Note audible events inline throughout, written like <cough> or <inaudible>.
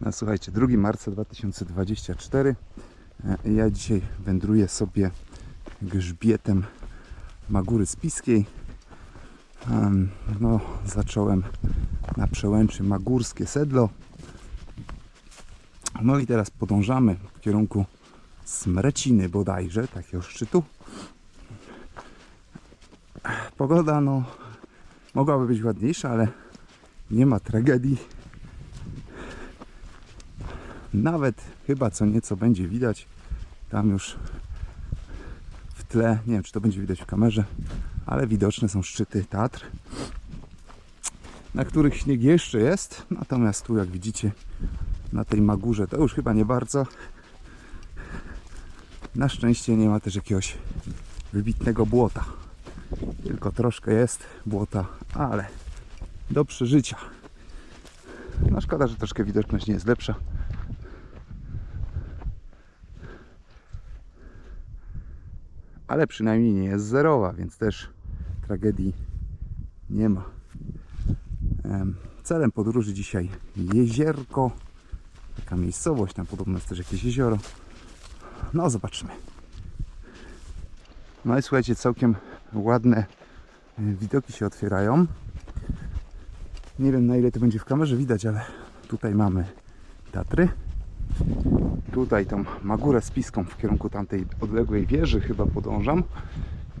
No słuchajcie, 2 marca 2024. E, Ja dzisiaj wędruję sobie grzbietem Magury Spiskiej. No, zacząłem na przełęczy Magórskie Sedlo. No i teraz podążamy w kierunku Smreciny bodajże, takiego szczytu. Pogoda no mogłaby być ładniejsza, ale nie ma tragedii. Nawet chyba co nieco będzie widać tam już w tle. Nie wiem, czy to będzie widać w kamerze, ale widoczne są szczyty Tatr, na których śnieg jeszcze jest. Natomiast tu, jak widzicie, na tej Magurze to już chyba nie bardzo. Na szczęście nie ma też jakiegoś wybitnego błota. Tylko troszkę jest błota, ale do przeżycia. No szkoda, że troszkę widoczność nie jest lepsza. Ale przynajmniej nie jest zerowa, więc też tragedii nie ma. Em, Celem podróży dzisiaj jezierko. Taka miejscowość, tam podobno jest też jakieś jezioro. No zobaczymy. No i słuchajcie, całkiem ładne e, widoki się otwierają. Nie wiem na ile to będzie w kamerze widać, ale tutaj mamy Tatry. Tutaj tą Magurę spiską w kierunku tamtej odległej wieży chyba podążam.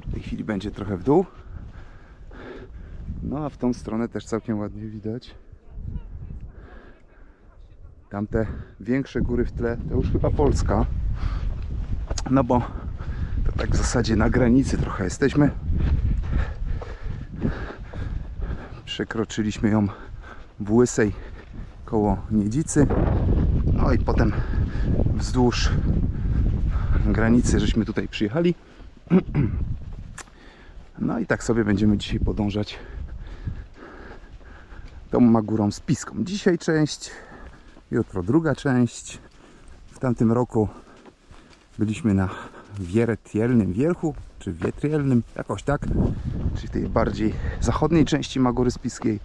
W tej chwili będzie trochę w dół. No a w tą stronę też całkiem ładnie widać. Tamte większe góry w tle to już chyba Polska. No bo to tak w zasadzie na granicy trochę jesteśmy. Przekroczyliśmy ją w Łysej koło Niedzicy. No i potem wzdłuż granicy żeśmy tutaj przyjechali. <clears throat> No i tak sobie będziemy dzisiaj podążać tą Magurą Spiską. Dzisiaj część, jutro druga część. W tamtym roku byliśmy na Wiertielnym Wierchu, czy Wietrielnym, jakoś tak, czyli tej bardziej zachodniej części Magury Spiskiej.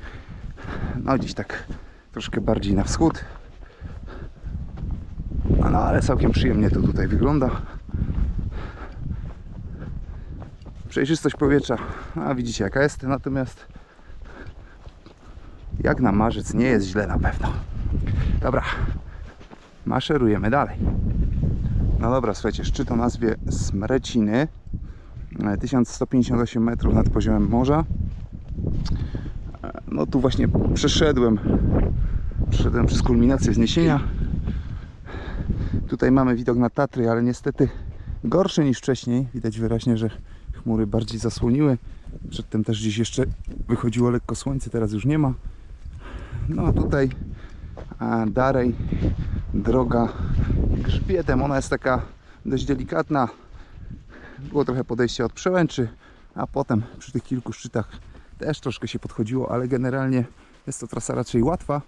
No gdzieś tak troszkę bardziej na wschód. No, no ale całkiem przyjemnie to tutaj wygląda. Przejrzystość powietrza, a widzicie jaka jest, natomiast jak na marzec nie jest źle na pewno. Dobra, maszerujemy dalej. No dobra, słuchajcie, szczyt o nazwie Smreciny. E, 1158 metrów nad poziomem morza. E, No tu właśnie przeszedłem, przeszedłem przez kulminację wzniesienia. Tutaj mamy widok na Tatry, ale niestety gorszy niż wcześniej. Widać wyraźnie, że chmury bardziej zasłoniły. Przedtem też gdzieś jeszcze wychodziło lekko słońce, teraz już nie ma. No a tutaj a dalej droga grzbietem. Ona jest taka dość delikatna. Było trochę podejście od przełęczy, a potem przy tych kilku szczytach też troszkę się podchodziło, ale generalnie jest to trasa raczej łatwa.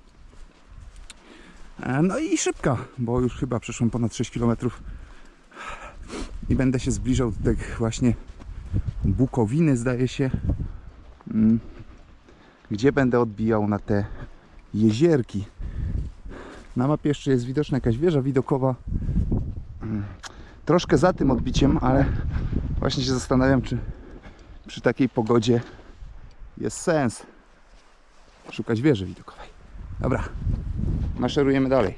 E, No i szybka, bo już chyba przeszłem ponad 6 km i będę się zbliżał do tych właśnie Bukowiny, zdaje się, mm, gdzie będę odbijał na te jezierki. Na mapie jeszcze jest widoczna jakaś wieża widokowa. Mm, Troszkę za tym odbiciem, ale właśnie się zastanawiam, czy przy takiej pogodzie jest sens szukać wieży widokowej. Dobra, maszerujemy dalej.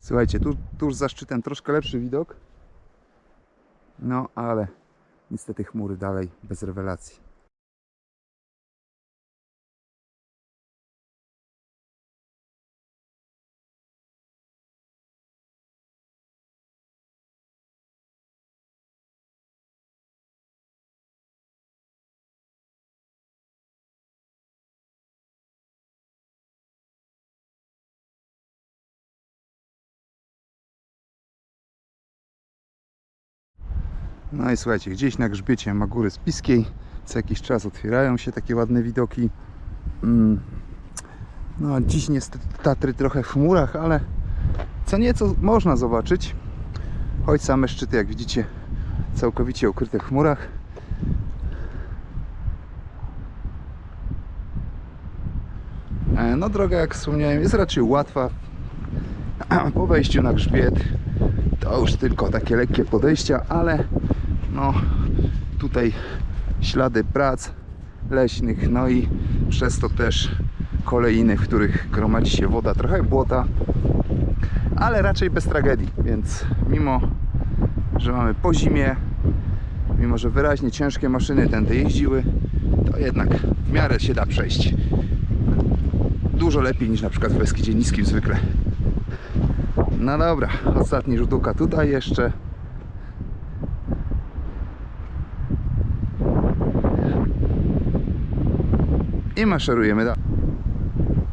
Słuchajcie, tu, tuż za szczytem troszkę lepszy widok. No, ale niestety chmury dalej bez rewelacji. No i słuchajcie, gdzieś na grzbiecie Magury Spiskiej co jakiś czas otwierają się takie ładne widoki. Mm. No dziś niestety Tatry trochę w chmurach, ale co nieco można zobaczyć. Choć same szczyty, jak widzicie, całkowicie ukryte w chmurach. E, No droga, jak wspomniałem, jest raczej łatwa. <clears throat> Po wejściu na grzbiet to już tylko takie lekkie podejścia, ale no tutaj ślady prac leśnych, no i przez to też kolejny, w których gromadzi się woda, trochę błota, ale raczej bez tragedii, więc mimo, że mamy po zimie, mimo, że wyraźnie ciężkie maszyny tędy jeździły, to jednak w miarę się da przejść. Dużo lepiej niż na przykład w Beskidzie Niskim zwykle. No dobra, ostatni rzut oka tutaj jeszcze. I maszerujemy dalej.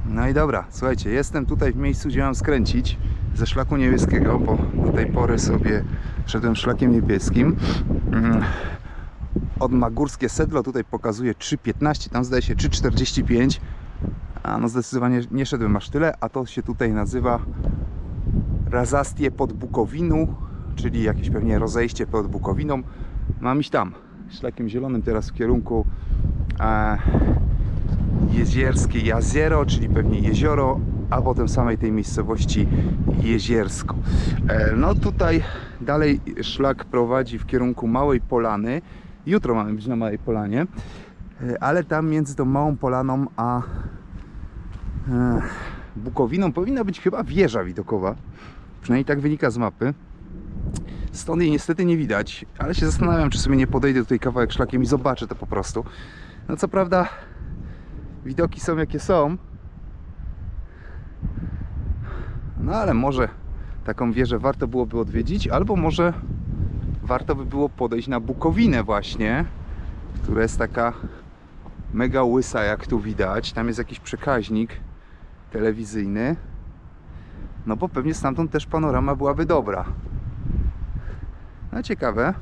No i dobra, słuchajcie, jestem tutaj w miejscu, gdzie mam skręcić ze szlaku niebieskiego, bo do tej pory sobie szedłem szlakiem niebieskim. Mm. Od Magórskie Sedlo tutaj pokazuje 3,15, tam zdaje się 3,45. A no zdecydowanie nie szedłem aż tyle, a to się tutaj nazywa Razastie pod Bukowinu, czyli jakieś pewnie rozejście pod Bukowiną. Mam iść tam, szlakiem zielonym teraz w kierunku e, jezierskie Jaziero, czyli pewnie jezioro, a potem samej tej miejscowości Jeziersko. E, No tutaj dalej szlak prowadzi w kierunku Małej Polany. Jutro mamy być na Małej Polanie, e, ale tam między tą Małą Polaną a e, Bukowiną powinna być chyba wieża widokowa. Przynajmniej tak wynika z mapy. Stąd jej niestety nie widać, ale się zastanawiam, czy sobie nie podejdę tutaj kawałek szlakiem i zobaczę to po prostu. No co prawda widoki są jakie są. No ale może taką wieżę warto byłoby odwiedzić, albo może warto by było podejść na Bukowinę właśnie, która jest taka mega łysa jak tu widać. Tam jest jakiś przekaźnik telewizyjny. No bo pewnie stamtąd też panorama byłaby dobra. No ciekawe,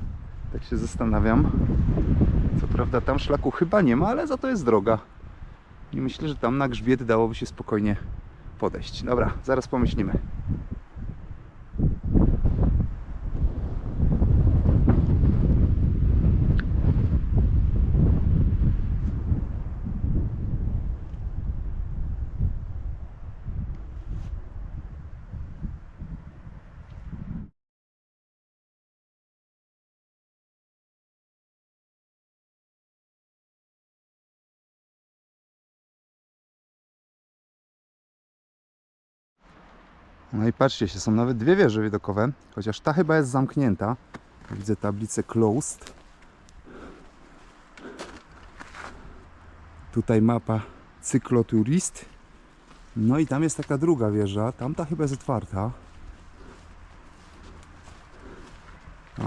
tak się zastanawiam. Co prawda tam szlaku chyba nie ma, ale za to jest droga. I myślę, że tam na grzbiet dałoby się spokojnie podejść. Dobra, zaraz pomyślimy. No i patrzcie się, są nawet dwie wieże widokowe, chociaż ta chyba jest zamknięta. Widzę tablicę closed. Tutaj mapa cykloturist. No i tam jest taka druga wieża, tamta chyba jest otwarta.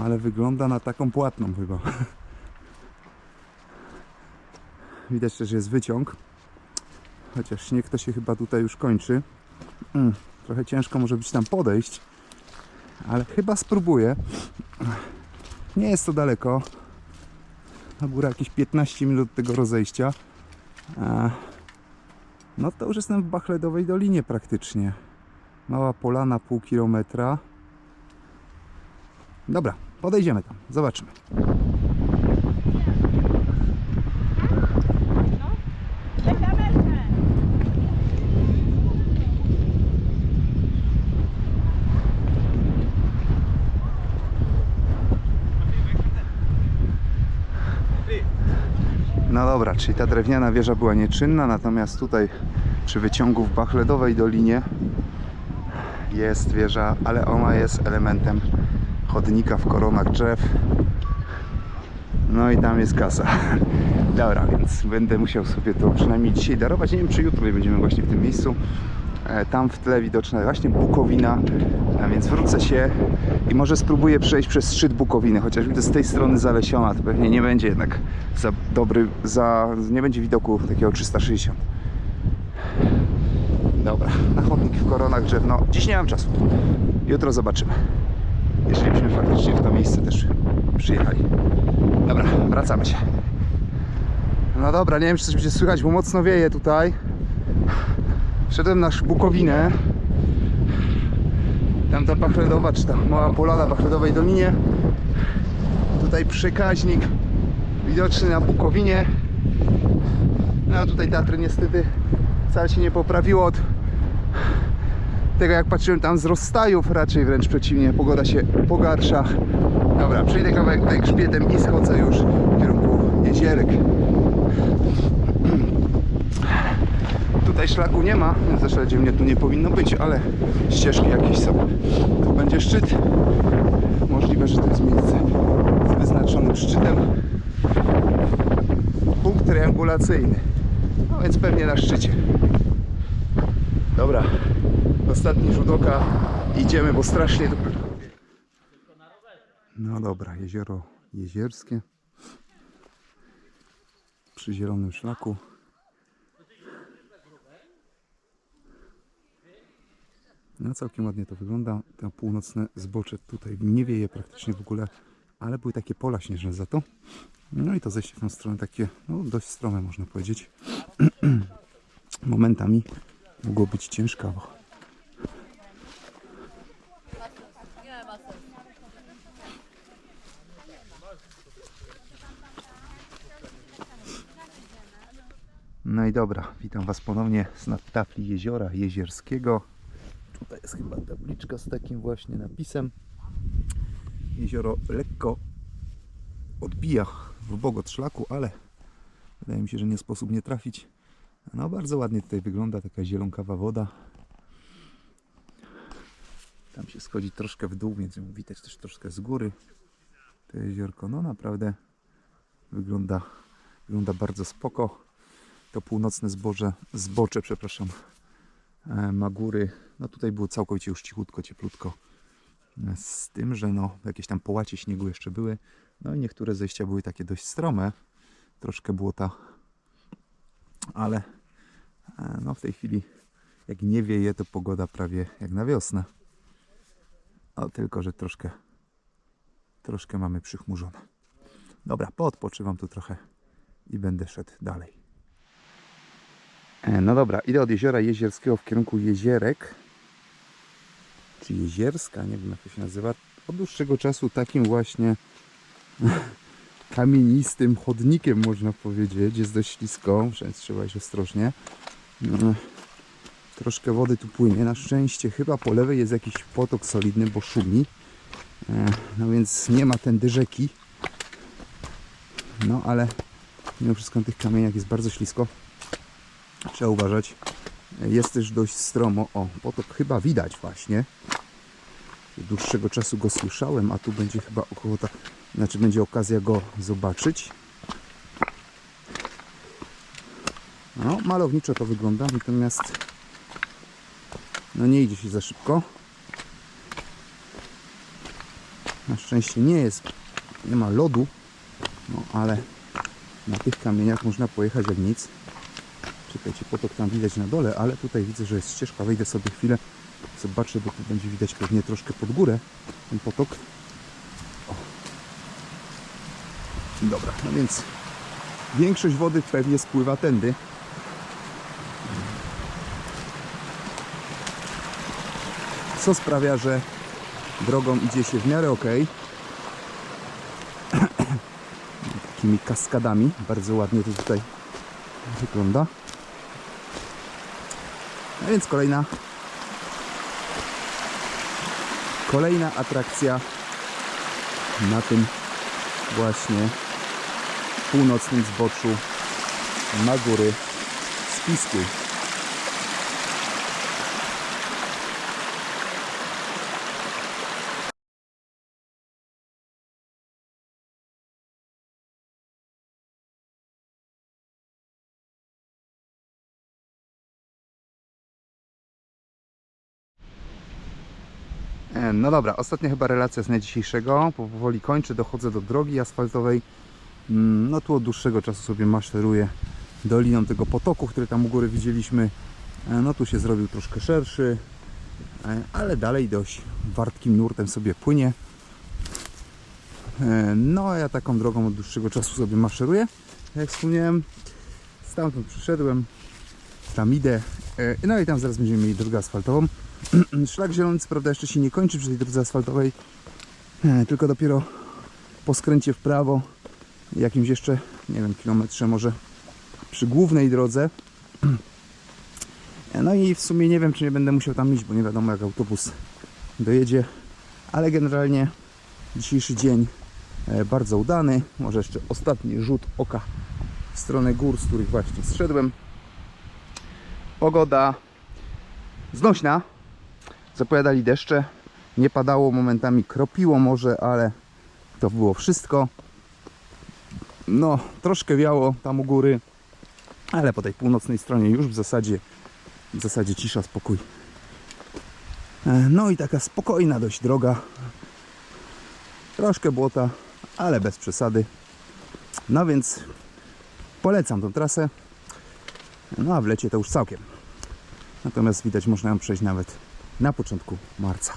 Ale wygląda na taką płatną chyba. <laughs> Widać też, jest wyciąg. Chociaż śnieg to się chyba tutaj już kończy. Mm. Trochę ciężko może być tam podejść, ale chyba spróbuję. Nie jest to daleko. Na górę jakieś 15 minut tego rozejścia. No to już jestem w Bachledowej Dolinie praktycznie. Mała polana, pół kilometra. Dobra, podejdziemy tam, zobaczymy. Dobra, czyli ta drewniana wieża była nieczynna, natomiast tutaj przy wyciągu w Bachledowej Dolinie jest wieża, ale ona jest elementem chodnika w koronach drzew. No i tam jest kasa. Dobra, więc będę musiał sobie to przynajmniej dzisiaj darować. Nie wiem, czy jutro będziemy właśnie w tym miejscu. E, Tam w tle widoczna właśnie Bukowina, więc wrócę się i może spróbuję przejść przez szczyt Bukowiny, chociaż widzę z tej strony zalesiona, to pewnie nie będzie jednak za dobry, za, nie będzie widoku takiego 360. Dobra, na chodnik w koronach drzew, no dziś nie mam czasu, jutro zobaczymy, jeżeli byśmy faktycznie w to miejsce też przyjechali. Dobra, wracamy się. No dobra, nie wiem czy coś będzie słychać, bo mocno wieje tutaj. Wszedłem na Bukowinę. Tam ta Bachledowa, czy ta mała polana w Bachledowej Dolinie. Tutaj przekaźnik widoczny na Bukowinie. No a tutaj Tatry niestety wcale się nie poprawiło od tego jak patrzyłem tam z rozstajów, raczej wręcz przeciwnie, pogoda się pogarsza. Dobra, przejdę kawałek tutaj grzbietem i schodzę już w kierunku jezierek. Tutaj szlaku nie ma, w zasadzie mnie tu nie powinno być, ale ścieżki jakieś są. Tu będzie szczyt. Możliwe, że to jest miejsce z wyznaczonym szczytem. Punkt triangulacyjny. No więc pewnie na szczycie. Dobra, ostatni rzut oka. Idziemy, bo strasznie tu... No dobra, jezioro jezierskie. Przy zielonym szlaku. No całkiem ładnie to wygląda. To północne zbocze tutaj nie wieje praktycznie w ogóle, ale były takie pola śnieżne za to. No i to zejście w tą stronę takie, no dość strome można powiedzieć. <clears throat> Momentami mogło być ciężkawo. No i dobra, witam Was ponownie z nad tafli jeziora jezierskiego. Jest chyba tabliczka z takim właśnie napisem. Jezioro lekko odbija w bok od szlaku, ale wydaje mi się, że nie sposób nie trafić. No bardzo ładnie tutaj wygląda taka zielonkawa woda. Tam się schodzi troszkę w dół, więc ją widać też troszkę z góry. To jeziorko, no naprawdę wygląda, wygląda bardzo spoko. To północne zboże, zbocze, przepraszam, e, ma góry. No tutaj było całkowicie już cichutko, cieplutko. E, Z tym, że no jakieś tam połacie śniegu jeszcze były. No i niektóre zejścia były takie dość strome. Troszkę błota. Ale e, no w tej chwili jak nie wieje, to pogoda prawie jak na wiosnę. O, tylko, że troszkę troszkę mamy przychmurzone. Dobra, poodpoczywam tu trochę i będę szedł dalej. E, No dobra, idę od jeziora jezierskiego w kierunku jezierek. Czy jezierska, nie wiem jak to się nazywa. Od dłuższego czasu takim właśnie <laughs> kamienistym chodnikiem można powiedzieć. Jest dość ślisko, więc trzeba iść ostrożnie. No, Troszkę wody tu płynie. Na szczęście chyba po lewej jest jakiś potok solidny, bo szumi. E, No więc nie ma tędy rzeki. No ale mimo wszystko na tych kamieniach jest bardzo ślisko. Trzeba uważać. Jest też dość stromo. O, potok chyba widać właśnie. Dłuższego czasu go słyszałem, a tu będzie chyba ochota, znaczy będzie okazja go zobaczyć. No, malowniczo to wygląda, natomiast no nie idzie się za szybko. Na szczęście nie jest, nie ma lodu, no ale na tych kamieniach można pojechać jak nic. Czekajcie, potok tam widać na dole, ale tutaj widzę, że jest ścieżka. Wejdę sobie chwilę, zobaczę, bo tu będzie widać pewnie troszkę pod górę ten potok. O. Dobra, no więc większość wody pewnie spływa tędy. Co sprawia, że drogą idzie się w miarę ok. <clears throat> Takimi kaskadami. Bardzo ładnie to tutaj wygląda. Więc kolejna kolejna atrakcja na tym właśnie północnym zboczu Magury Spiskiej. No dobra, ostatnia chyba relacja z dnia dzisiejszego. Powoli kończę, dochodzę do drogi asfaltowej. Mm, No tu od dłuższego czasu sobie maszeruję doliną tego potoku, który tam u góry widzieliśmy. E, No tu się zrobił troszkę szerszy, e, ale dalej dość wartkim nurtem sobie płynie. E, No ja taką drogą od dłuższego czasu sobie maszeruję. Jak wspomniałem, stamtąd przyszedłem, tam idę. No i tam zaraz będziemy mieli drogę asfaltową. <clears throat> Szlak zielony, co prawda, jeszcze się nie kończy przy tej drodze asfaltowej, e, tylko dopiero po skręcie w prawo, jakimś jeszcze, nie wiem, kilometrze może przy głównej drodze, No i w sumie nie wiem, czy nie będę musiał tam iść, bo nie wiadomo jak autobus dojedzie. Ale generalnie dzisiejszy dzień e, bardzo udany. Może jeszcze ostatni rzut oka w stronę gór, z których właśnie zszedłem. Pogoda znośna. Zapowiadali deszcze. Nie padało, momentami kropiło może, ale to było wszystko. No, troszkę wiało tam u góry, ale po tej północnej stronie już w zasadzie, w zasadzie cisza, spokój. E, No i taka spokojna dość droga. Troszkę błota, ale bez przesady. No więc polecam tą trasę. No a w lecie to już całkiem. Natomiast widać można ją przejść nawet na początku marca.